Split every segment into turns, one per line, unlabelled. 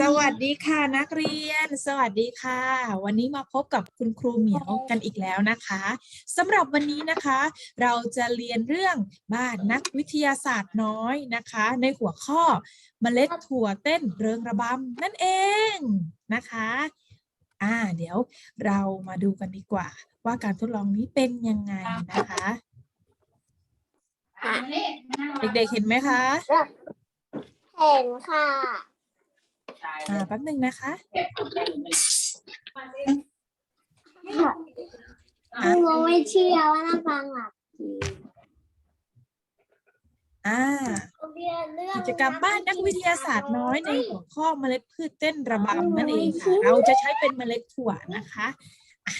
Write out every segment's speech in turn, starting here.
สวัสดีค่ะนักเรียน สวัสดีค่ะ วันนี้มาพบกับคุณครูเหมียวกันอีกแล้วนะคะสำหรับวันนี้นะคะ เราจะเรียนเรื่องบ้านนักวิทยาศาสตร์น้อยนะคะ ในหัวข้อเมล็ดถั่วเต้นเริงระบำนั่นเองนะคะอ่าเดี๋ยวเรามาดูกันดีกว่า ว่าการทดลองนี้เป็นยังไงนะคะ เด็กๆเห็นไหมคะ
เห็นค่ะ
อ่าแป๊บหนึ่งนะคะ
คุณโมไม่เชื่อว่าน่าฟังอะ
อ่ากิจกรรมบ้านนักวิทยาศาสตร์น้อยในหัวข้อเมล็ดพืชเต้นระบำนั่นเองค่ะ เราจะใช้เป็นเมล็ดถั่วนะคะอะ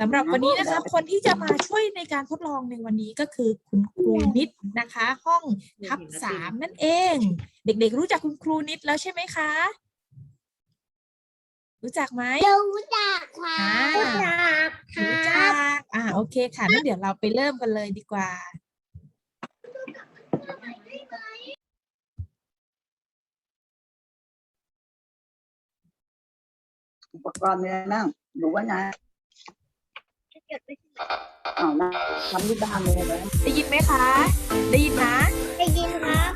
สำหรับวันนี้นะคะคนที่จะมาช่วยในการทดลองในวันนี้ก็คือคุณครูนิดนะคะ ห้องทับสามนั่นเอง เด็กๆรู้จักคุณครูนิดแล้วใช่ไหมคะ รู้จักไหม
รู้จักค่ะ
อ่า
รู้จักค
รู้
รั
จั
บ
กอ่าโอเคค่ะงั้นเดี๋ยวเราไปเริ่มกันเลยดีกว่า
อุปกรณ์มีอะไรบ้างหนูว่าไง อ้าวนะทำที่บ้านเลยนะ
ได้ยินไหมคะ ได้ยินนะ
ได้ยินครับ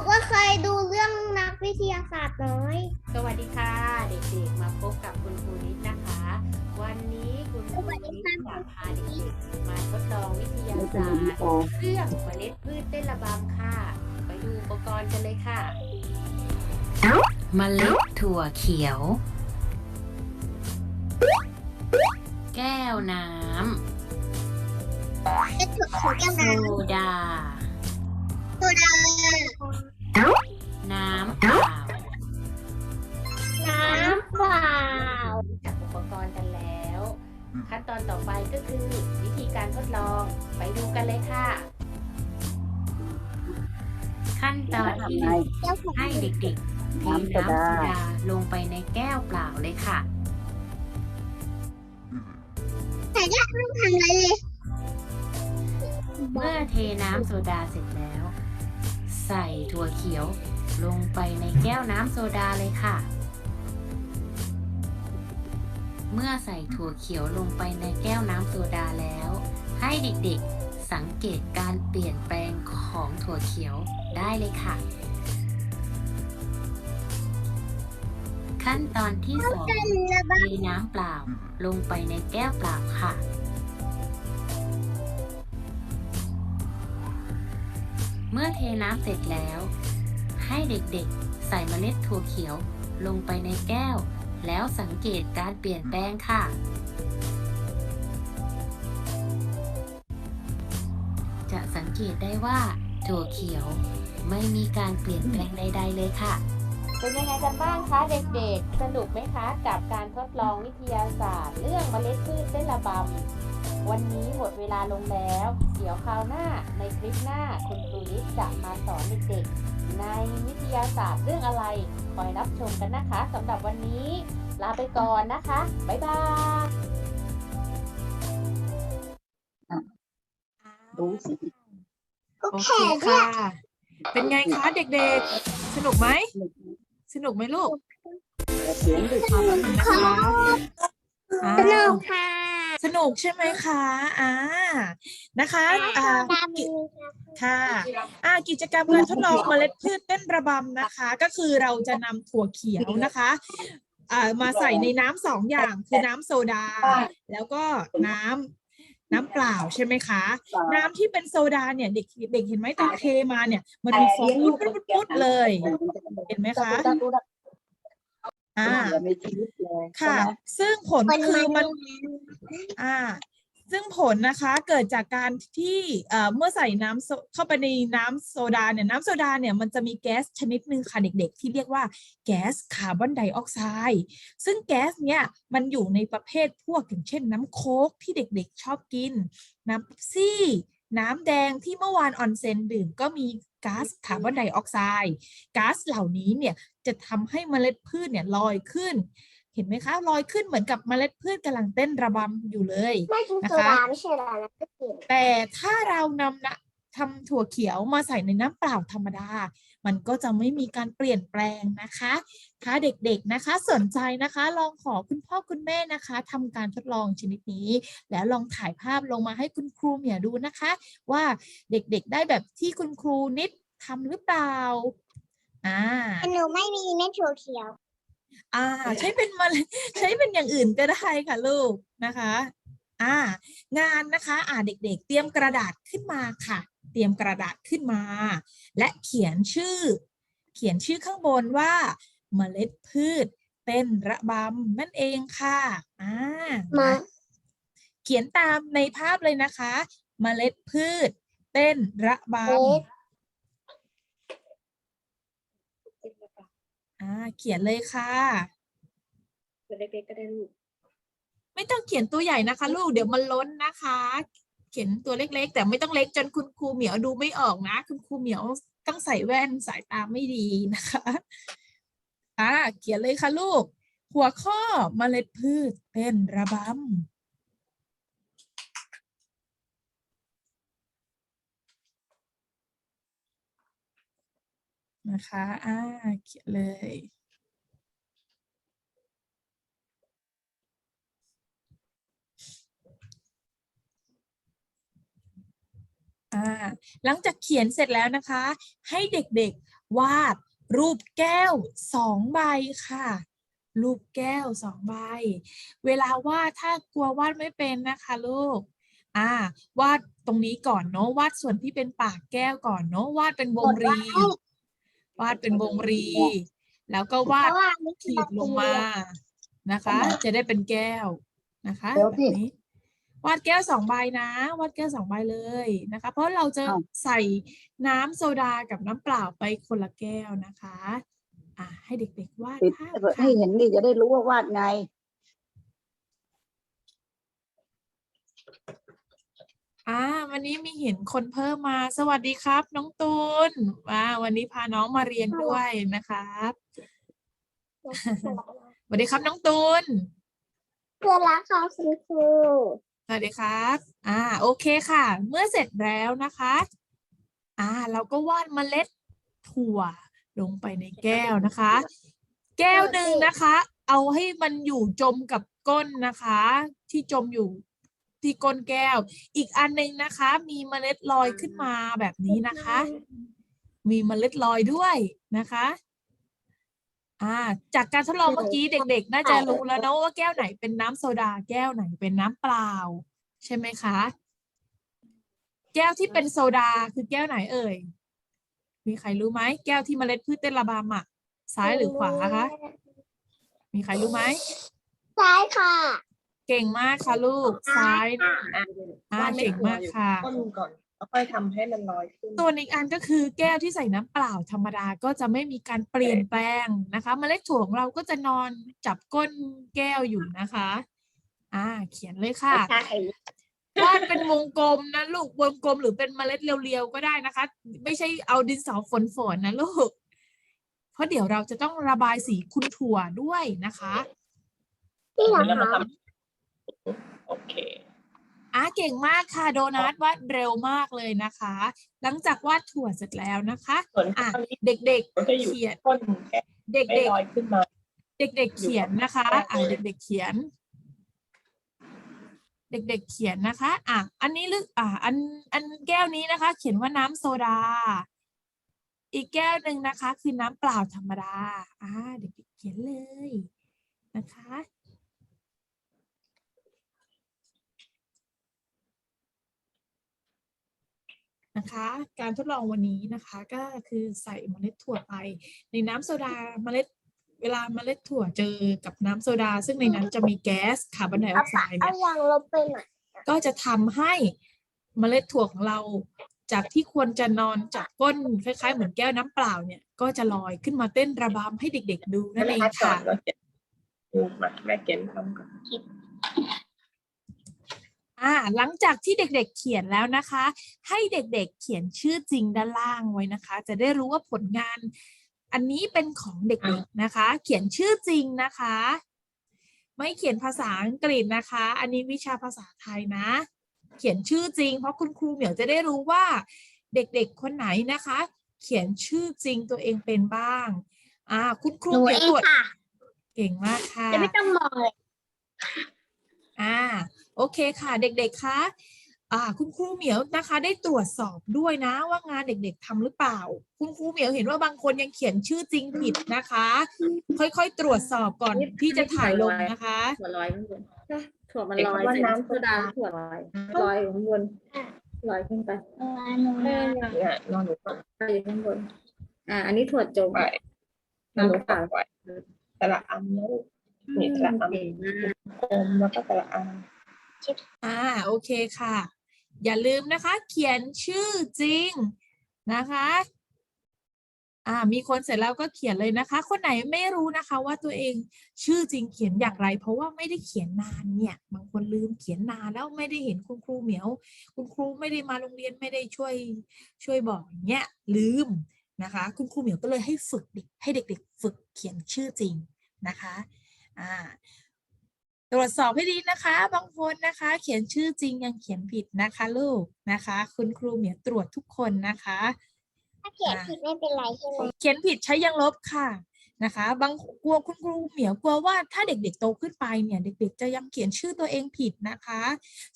นูก็เคยดูเรื่องนักวิทยาศาสตร์น้อย
สวัสดีค่ะ เด็กๆ มาพบกับคุณครูนิดนะคะ วันนี้คุณครูนิดจะพาเด็กๆมาทดลองวิทยา
ไม่เป็น
ศาสต
วิดี
ร์
โอ
เครื่องเมล็ดพืชเต้นระบำค่ะ ไปดูอุปกรณ์กันเลยค่ะเมล็ดถั่วเขียว แก้วน้
จะถูกของแก้วำ
โซ
น้ำ
ดา
โซดา
น้ำเปล่า
น้ำเปล่า
รู้จักอุปกรณ์กันแล้ว ขั้นตอนต่อไปก็คือ วิธีการทดลองไปดูกันเลยค่ะ ขั้นตอนที่ห
ไง
นึ่ง
แก้วของ
ให้เด็กๆเทน้ำโซดาลงไปในแก้วเปล่าเลยค่ะ
แต่ยากไม่ทำอะไรเลย
เมื่อเทน้ำโซดาเสร็จแล้ว ใส่ถั่วเขียวลงไปในแก้วน้ำโซดาเลยค่ะ เมื่อใส่ถั่วเขียวลงไปในแก้วน้ำโซดาแล้ว ให้เด็กๆสังเกตการเปลี่ยนแปลงของถั่วเขียวได้เลยค่ะ ขั้นตอนที่สอง
ระบา
เทน้ำเปล่าลงไปในแก้วเปล่าค่ะ มื่อเทน้ำเสร็จแล้ว ให้เด็กๆ ใส่เมล็ดถั่วเขียวลงไปในแก้ว แล้วสังเกตการเปลี่ยนแปลงค่ะ จะสังเกตได้ว่าถั่วเขียวไม่มีการเปลี่ยนแปลงใด ๆ เลยค่ะ เป็นยังไงกันบ้างคะเด็กๆ สนุกไหมคะ กับการทดลองวิทยาศาสตร์ เรื่องเมล็ดพืชเต้นระบำ วันนี้หมดเวลาลงแล้ว เดี๋ยวคราวหน้าในคลิปหน้าคุณครูนิดจะมาสอนเด็กๆในวิทยาศาสตร์เรื่องอะไร คอยรับชมกันนะคะสำหรับวันนี้ ลาไปก่อนนะคะ บ๊ายบาย
ดูสิ
ก็
โอ
แข
เคน
เนี่ย
ค่ะ เป็นไงคะเด็กๆ สนุกไหม สนุกไหมลูก
แต่เสียงดึก
นะคะอ่า
สนุกค่ะ
สนุกใช่ไหมคะอ่านะคะอ่า
ดามี
ค่ะอ่ากิจกรรมการทดลองเมล็ดพืชเต้นระบำนะคะ ก็คือเราจะนำถั่วเขียวนะคะอ่ามาใส่ในน้ำสองอย่างคือน้ำโซดา แล้วก็น้ำน้ำเปล่าใช่ไหมคะ น้ำที่เป็นโซดาเนี่ยเด็กเด็กเห็นไหมตอนเทมาเนี่ย มันมีฟองปุ๊ดปุ๊ดปุ๊ดปุ๊ดเลย เห็นไหมคะ อ่า
อย่ามีชีวิตเลย
ค่ะ ซึ่งผลคือมันอ่า ซึ่งผลนะคะเกิดจากการที่เอ่อเมื่อใส่น้ำโซเข้าไปในน้ำโซดาเนี่ยน้ำโซดาเนี่ยมันจะมีแก๊สชนิดหนึ่งค่ะเด็กๆ ที่เรียกว่าแก๊สคาร์บอนไดออกไซด์ซึ่งแก๊สเนี่ยมันอยู่ในประเภทพวกอย่างเช่น น้ำโค้กที่เด็กๆชอบกิน น้ำเป๊ปซี่น้ำแดงที่เมื่อวานออนเซนดื่มก็มี ก๊าซคาร์บอนไดออกไซด์ก๊าซเหล่านี้เนี่ยจะทำให้เมล็ดพืชเนี่ยลอยขึ้น เห็นไหมคะลอยขึ้นเหมือนกับเมล็ดพืชกำลังเต้นระบำอยู่เลย
ไม่กิน
นะ
โซ
คะ
ดาไม่ใช่เหรอนะก็กิน
แต่ถ้าเรานำนะทำถั่วเขียวมาใส่ในน้ำเปล่าธรรมดา มันก็จะไม่มีการเปลี่ยนแปลงนะคะ ถ้าเด็กๆนะคะสนใจนะคะลองขอคุณพ่อคุณแม่นะคะทำการทดลองชนิดนี้ แล้วลองถ่ายภาพลงมาให้คุณครูเหมียดูนะคะ ว่าเด็กๆได้แบบที่คุณครูนิดทำหรือเปล่าอ่า
หนูไม่มีเม็ดถั่วเขียว
อ่าใช้เป็นมันใช้เป็นอย่างอื่นก็ได้ค่ะลูกนะคะ อ่างานนะคะ อ่าเด็ก ๆ เตรียมกระดาษขึ้นมาค่ะเต รียมกระดาษขึ้นมา และเขียนชื่อ เขียนชื่อข้างบนว่าเมล็ดพืชเป็นระบำนั่นเองค่ะอ่า
มา
เขียนตามในภาพเลยนะคะเมล็ดพืช เต้นระบ
เม็ดำ
อ่าเขียนเลยค่ะ
เล็กๆก็ได้ลูก
ไม่ต้องเขียนตัวใหญ่นะคะ ลูกเดี๋ยวมันล้นนะคะ เขียนตัวเล็กๆ แต่ไม่ต้องเล็กจนคุณครูเหมียวดูไม่ออกนะ คุณครูเหมียวต้องใส่แว่นสายตาไม่ดีนะคะอ่าเขียนเลยค่ะลูก หัวข้อเมล็ดพืชเป็นระบำนะคะ อ่า เขียนเลย หลังจากเขียนเสร็จแล้วนะคะ ให้เด็กๆวาดรูปแก้วสองใบค่ะ รูปแก้วสองใบ เวลาวาดถ้ากลัววาดไม่เป็นนะคะลูกอ่าวาดตรงนี้ก่อนเนาะวาดส่วนที่เป็นปากแก้วก่อนเนาะวาดเป็นวงรี วาดเป็นวงรี แล้วก็วาด
เพราะว่าไม่
ขีดลงมานะคะ จะได้เป็นแก้วนะคะ
เดี๋ยว
แบบ
สิ
นี้ วาดแก้วสองใบนะวาดแก้วสองใบเลยนะคะ เพราะเราจะ
อ้าว
ใส่น้ำโซดากับน้ำเปล่าไปคนละแก้วนะคะอ่าให้เด็กๆวาด
ติด
ภาพ
ให้
ค่ะ
เห็นดิจะได้รู้ว่าวาดไง
อ่าวันนี้มีเห็นคนเพิ่มมา สวัสดีครับ น้องตูนอ่าวันนี้พาน้องมาเรียนด้วยนะครับสวัสดีครับน้องตูน
เพื่อนรักค่ะคุณครู
สวัสดีครับ อ่า โอเคค่ะ เมื่อเสร็จแล้วนะคะ อ่า เราก็วาดเมล็ดถั่วลงไปในแก้วนะคะ แก้วหนึ่งนะคะ เอาให้มันอยู่จมกับก้นนะคะ ที่จมอยู่ที่ก้นแก้ว อีกอันหนึ่งนะคะ มีเมล็ดลอยขึ้นมาแบบนี้นะคะ มีเมล็ดลอยด้วยนะคะ อ่าจากการทดลองเมื่อกี้เด็ก ๆ น่าจะรู้แล้วนะว่าแก้วไหนเป็นน้ำโซดา แก้วไหนเป็นน้ำเปล่า ใช่ไหมคะ แก้วที่เป็นโซดาคือแก้วไหนเอ่ย มีใครรู้ไหมแก้วที่เมล็ดพืชเต้นระบำอะซ้ายหรือขวาคะมีใครรู้ไหม
ซ้ายค่ะ
เก่งมากค่ะลูกซ้ายอ่าเก่งมากค่ะ
ต้นก่อนแล้ว ค่อยทำให้มันลอยขึ้น
ส่วนอีกอันก็คือแก้วที่ใส่น้ำเปล่าธรรมดาก็จะไม่มีการเปลี่ยนแปลงนะคะเมล็ดถั่วของเราก็จะนอนจับก้นแก้วอยู่นะคะ อ่า เขียนเลยค่ะ
ใช่
วาดเป็นวงกลมนะลูกวงกลมหรือเป็นเมล็ดเรียวๆก็ได้นะคะ ไม่ใช่เอาดินสอฝนๆนะลูก เพราะเดี๋ยวเราจะต้องระบายสีคุณถั่วด้วยนะคะ
ที่หลัง
แล้วมา
ค่ะ
ทำโอเค
อะเก่งมากค่ะโดนัทวาดเร็วมากเลยนะคะ หลังจากวาดถั่วเสร็จแล้วนะคะ
ส่วน
อะ
ข้างนี้
เด็ก
มัน
ๆ
ก็อยู่
เขียน
ต้นแค่
เด็
ไม่
ก
ลอยขึ้นมา
ๆ เด็ก ๆ เขียนนะคะอะเด็ก ๆ เขียน เด็ก ๆ เขียนนะคะอะอันนี้ลึกอะอันอันแก้วนี้นะคะ เขียนว่าน้ำโซดา อีกแก้วหนึ่งนะคะ คือน้ำเปล่าธรรมดาอ่าเด็ก ๆ เขียนเลยนะคะ นะคะ การทดลองวันนี้นะคะ ก็คือใส่เมล็ดถั่วไป ในน้ำโซดาเมล็ดเวลาเมล็ดถั่วเจอกับน้ำโซดา ซึ่งในนั้นจะมีแก๊สคาร์บอนไดอ
เอา
อกไซ
ปาก
ด์
เอา
เนี่ย
วางลบไปหน่อย
ก็จะทำให้เมล็ดถั่วของเรา จากที่ควรจะนอนจับก้นคล้าย ๆ เหมือนแก้วน้ำเปล่าเนี่ยก็จะลอยขึ้นมาเต้นระบำให้เด็ก ๆ ดูนั่นเอง
ก่อ
ค่ะ
นเราเขียนดูมาแม่เขียนทำก่อน
อ่าหลังจากที่เด็กๆเขียนแล้วนะคะ ให้เด็กๆเขียนชื่อจริงด้านล่างไว้นะคะ จะได้รู้ว่าผลงานอันนี้เป็นของเด็กๆนะคะ เขียนชื่อจริงนะคะ ไม่เขียนภาษาอังกฤษนะคะ อันนี้วิชาภาษาไทยนะ เขียนชื่อจริง เพราะคุณครูเหมียวจะได้รู้ว่า เด็กๆคนไหนนะคะ เขียนชื่อจริงตัวเองเป็นบ้าง อ่า คุณครู
หนู
เหมียว
เอ
ต
ง
รวจ
ค่ะ
เก่งมากค่ะ
จะไม่ต้องมองเลย
อ่า โอเคค่ะ เด็กๆคะอ่าคุณครูเหมียวนะคะ ได้ตรวจสอบด้วยนะว่างานเด็กๆทำหรือเปล่า คุณครูเหมียวเห็นว่าบางคนยังเขียนชื่อจริงผิดนะคะ ค่อยๆตรวจสอบก่อนที่จะถ่ายลงนะคะ
ถั่วลอยข้างบนถั่วมัน
เด็ก
ลอย
ว่า
ใส่
น้ำ
โซดาถั่วลอยลอยอยู่ข้างบนลอยขึ้นไป
เออหนูนะ
เนี่ยนอนหนูก่อน
ลอยอยู่ข้างบน อ่า อันนี้ถั่วจม
ไปนอนหนู
น้ำ
ก่
เป
อ
ล่าน
ไว้แต่ละอันนะลูกนี่แต่ละอัน
เก่งมาก
อมแล้วก็แต่ละอัน
อ่าโอเคค่ะ อย่าลืมนะคะ เขียนชื่อจริงนะคะอ่ามีคนเสร็จแล้วก็เขียนเลยนะคะ คนไหนไม่รู้นะคะ ว่าตัวเองชื่อจริงเขียนอย่างไร เพราะว่าไม่ได้เขียนนานเนี่ย บางคนลืมเขียนนานแล้วไม่ได้เห็นคุณครูเหมียว คุณครูไม่ได้มาโรงเรียนไม่ได้ช่วยช่วยบอกเงี้ยลืมนะคะ คุณครูเหมียวก็เลยให้ฝึกเด็กให้เด็ก ๆ ฝึกเขียนชื่อจริงนะคะอ่า ตรวจสอบให้ดีนะคะ บางคนนะคะ เขียนชื่อจริงยังเขียนผิดนะคะ ลูกนะคะ คุณครูเหมียวตรวจทุกคนนะคะ
ถ้าเขียนผิดไม่เป็นไรใช่ไหม
เขียนผิดใช้ยังลบค่ะนะคะ บางกลัวคุณครูเหมียวกลัวว่าถ้าเด็กๆโตขึ้นไปเนี่ยเด็ก ๆ จะยังเขียนชื่อตัวเองผิดนะคะ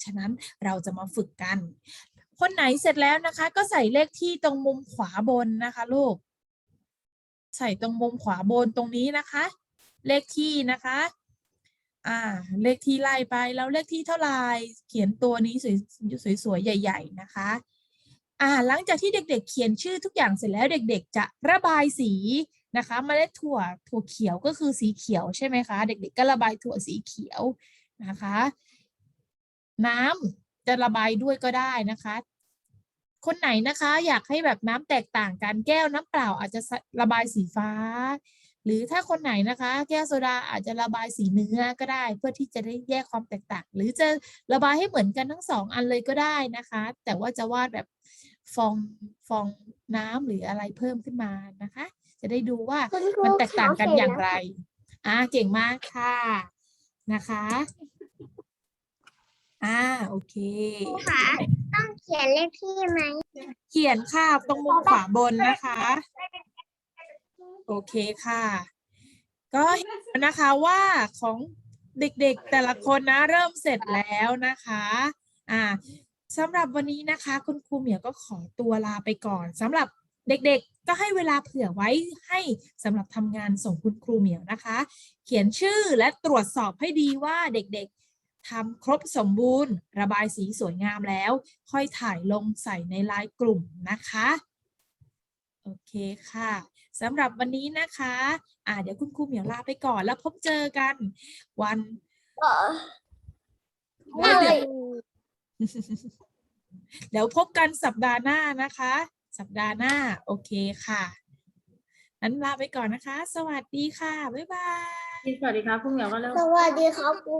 ฉะนั้นเราจะมาฝึกกัน คนไหนเสร็จแล้วนะคะ ก็ใส่เลขที่ตรงมุมขวาบนนะคะลูก ใส่ตรงมุมขวาบนตรงนี้นะคะ เลขที่นะคะ อ่า เลขที่ไล่ไปแล้วเลขที่เท่าไหร่เขียนตัวนี้สวยๆใหญ่ ๆ นะคะ อ่า หลังจากที่เด็ก ๆ เขียนชื่อทุกอย่างเสร็จแล้วเด็ก ๆ จะระบายสีนะคะเมล็ดถั่วถั่วเขียวก็คือสีเขียวใช่ไหมคะ เด็ก ๆ ก็ระบายถั่วสีเขียวนะคะ น้ำจะระบายด้วยก็ได้นะคะ คนไหนนะคะ อยากให้แบบน้ำแตกต่างกันแก้วน้ำเปล่าอาจจะระบายสีฟ้า หรือถ้าคนไหนนะคะ แก้วโซดาอาจจะระบายสีเนื้อก็ได้ เพื่อที่จะได้แยกความแตกต่าง หรือจะระบายให้เหมือนกันทั้งสองอันเลยก็ได้นะคะ แต่ว่าจะวาดแบบฟองฟองน้ำหรืออะไรเพิ่มขึ้นมานะคะ จะได้ดูว่า
คุณครู
มันแตกต่างกัน
เสร็จ
อย่าง
แล้ว
ไรอ่าเก่งมากค่ะนะคะอ่าโอเค
ค่ะต้องเขียนเลขที่ไหม
เขียนค่ะตรงมุมขวาบนนะคะ โอเคค่ะ ก็เห็นแล้วนะคะว่าของเด็กๆแต่ละคนนะเริ่มเสร็จแล้วนะคะ อ่าสำหรับวันนี้นะคะ คุณครูเหมียวก็ขอตัวลาไปก่อนสำหรับเด็กๆ ก็ให้เวลาเผื่อไว้ให้สำหรับทำงานส่งคุณครูเหมียวนะคะ เขียนชื่อและตรวจสอบให้ดีว่าเด็กๆทำครบสมบูรณ์ ระบายสีสวยงามแล้ว ค่อยถ่ายลงใส่ในไลน์กลุ่มนะคะ โอเคค่ะ สำหรับวันนี้นะคะ อ่าเดี๋ยวคุณครูเหมียวลาไปก่อน แล้วพบเจอกัน วัน
เออ
วันเดี๋ยวเดี๋ยวพบกันสัปดาห์หน้านะคะ สัปดาห์หน้า โอเคค่ะนั้นลาไปก่อนนะคะ สวัสดีค่ะ บ๊ายบาย
สวัสดีครับพรุ่งนี้ก็เริ่ม
สวัสดีครับครู